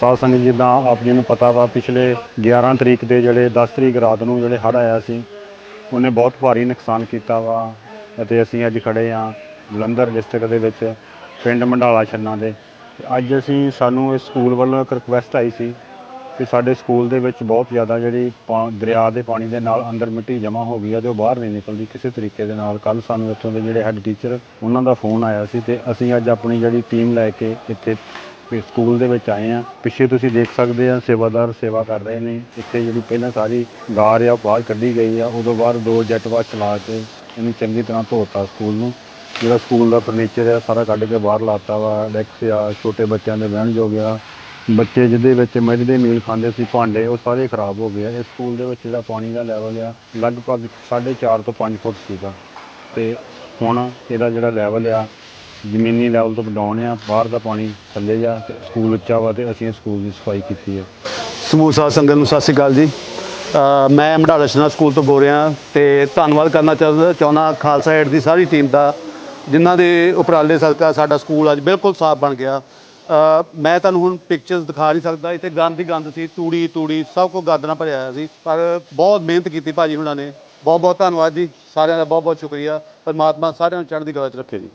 ਸਾਧ ਸੰਗਤ ਜਿੱਦਾਂ ਆਪ ਜੀ ਨੂੰ ਪਤਾ ਵਾ, ਪਿਛਲੇ 11 ਤਰੀਕ ਦੇ ਜਿਹੜੇ 10 ਤਰੀਕ ਰਾਤ ਨੂੰ ਜਿਹੜੇ ਹੜ੍ਹ ਆਇਆ ਸੀ, ਉਹਨੇ ਬਹੁਤ ਭਾਰੀ ਨੁਕਸਾਨ ਕੀਤਾ ਵਾ ਅਤੇ ਅਸੀਂ ਅੱਜ ਖੜੇ ਆ ਜਲੰਧਰ ਡਿਸਟ੍ਰਿਕਟ ਦੇ ਵਿੱਚ, ਪਿੰਡ ਮੰਡਾਲਾ ਛੰਨਾ ਦੇ। ਅੱਜ ਅਸੀਂ ਸਾਨੂੰ ਇਸ ਸਕੂਲ ਵੱਲੋਂ ਇੱਕ ਰਿਕੁਐਸਟ ਆਈ ਸੀ ਕਿ ਸਾਡੇ ਸਕੂਲ ਦੇ ਵਿੱਚ ਬਹੁਤ ਜ਼ਿਆਦਾ ਜਿਹੜੀ ਪਾ- ਦਰਿਆ ਦੇ ਪਾਣੀ ਦੇ ਨਾਲ ਅੰਦਰ ਮਿੱਟੀ ਜਮ੍ਹਾਂ ਹੋ ਗਈ ਆ ਤੇ ਉਹ ਬਾਹਰ ਨਹੀਂ ਨਿਕਲਦੀ ਕਿਸੇ ਤਰੀਕੇ ਦੇ ਨਾਲ। ਕੱਲ ਸਾਨੂੰ ਇੱਥੋਂ ਦੇ ਜਿਹੜੇ ਹੈੱਡ ਟੀਚਰ ਉਹਨਾਂ ਦਾ ਫੋਨ ਆਇਆ ਸੀ ਤੇ ਅਸੀਂ ਅੱਜ ਆਪਣੀ ਜਿਹੜੀ ਟੀਮ ਲੈ ਕੇ ਇੱਥੇ ਵੀ ਸਕੂਲ ਦੇ ਵਿੱਚ ਆਏ ਆ ਪਿੱਛੇ ਤੁਸੀਂ ਦੇਖ ਸਕਦੇ ਆ ਸੇਵਾਦਾਰ ਸੇਵਾ ਕਰ ਰਹੇ ਨੇ। ਇੱਥੇ ਜਿਹੜੀ ਪਹਿਲਾਂ ਸਾਰੀ ਗਾਰ ਆ, ਉਹ ਬਾਹਰ ਕੱਢੀ ਗਈ ਆ। ਉਦੋਂ ਬਾਅਦ ਦੋ ਜੈਟ ਵਾਸ਼ ਚਲਾ ਕੇ ਇਹਨੂੰ ਚੰਗੀ ਤਰ੍ਹਾਂ ਧੋਤਾ ਸਕੂਲ ਨੂੰ। ਜਿਹੜਾ ਸਕੂਲ ਦਾ ਫਰਨੀਚਰ ਆ, ਸਾਰਾ ਕੱਢ ਕੇ ਬਾਹਰ ਲਾਤਾ ਵਾ। ਡੈਕਸ ਆ, ਛੋਟੇ ਬੱਚਿਆਂ ਦੇ ਬਹਿਣ ਜੋਗੇ ਆ। ਬੱਚੇ ਜਿਹਦੇ ਵਿੱਚ ਮੱਝ ਦੇ ਮੀਲ ਖਾਂਦੇ ਸੀ, ਭਾਂਡੇ, ਉਹ ਸਾਰੇ ਖਰਾਬ ਹੋ ਗਏ ਆ। ਇਸ ਸਕੂਲ ਦੇ ਵਿੱਚ ਜਿਹੜਾ ਪਾਣੀ ਦਾ ਲੈਵਲ ਆ, ਲਗਭਗ 4.5 ਤੋਂ 5 ਫੁੱਟ ਸੀਗਾ। ਤੇ ਹੁਣ ਇਹਦਾ ਜਿਹੜਾ ਲੈਵਲ ਆ ਜ਼ਮੀਨੀ ਲੈਵਲ ਤੋਂ ਡਾਊਨ ਆ, ਬਾਹਰ ਦਾ ਪਾਣੀ ਥੱਲੇ ਜਾ ਤੇ ਸਕੂਲ ਉੱਚਾ ਵਾ ਤੇ ਅਸੀਂ ਸਕੂਲ ਦੀ ਸਫ਼ਾਈ ਕੀਤੀ ਹੈ ਸਮੂਹ ਸਾਧ ਸੰਗਤ ਨੂੰ ਸਤਿ ਸ਼੍ਰੀ ਅਕਾਲ ਜੀ। ਮੈਂ ਮਢਾਲਾ ਸ਼ਨਾ ਸਕੂਲ ਤੋਂ ਬੋਲ ਰਿਹਾ, ਤੇ ਧੰਨਵਾਦ ਕਰਨਾ ਚਾਹੁੰਦਾ ਚਾਹੁੰਦਾ ਖਾਲਸਾ ਏਡ ਦੀ ਸਾਰੀ ਟੀਮ ਦਾ, ਜਿਨ੍ਹਾਂ ਦੇ ਉਪਰਾਲੇ ਸਦਕਾ ਸਾਡਾ ਸਕੂਲ ਅੱਜ ਬਿਲਕੁਲ ਸਾਫ਼ ਬਣ ਗਿਆ। ਮੈਂ ਤੁਹਾਨੂੰ ਹੁਣ ਪਿਕਚਰਸ ਦਿਖਾ ਨਹੀਂ ਸਕਦਾ, ਇੱਥੇ ਗੰਦ ਹੀ ਗੰਦ ਸੀ, ਤੂੜੀ ਤੂੜੀ, ਸਭ ਕੁਝ ਗੰਦ ਨਾਲ ਭਰਿਆ ਹੋਇਆ ਸੀ, ਪਰ ਬਹੁਤ ਮਿਹਨਤ ਕੀਤੀ ਭਾਜੀ ਹੁਣਾਂ ਨੇ। ਬਹੁਤ ਬਹੁਤ ਧੰਨਵਾਦ ਜੀ, ਸਾਰਿਆਂ ਦਾ ਬਹੁਤ ਬਹੁਤ ਸ਼ੁਕਰੀਆ। ਪਰਮਾਤਮਾ ਸਾਰਿਆਂ ਨੂੰ ਚੜ੍ਹਦੀ ਕਲਾ 'ਚ ਰੱਖੇ ਜੀ।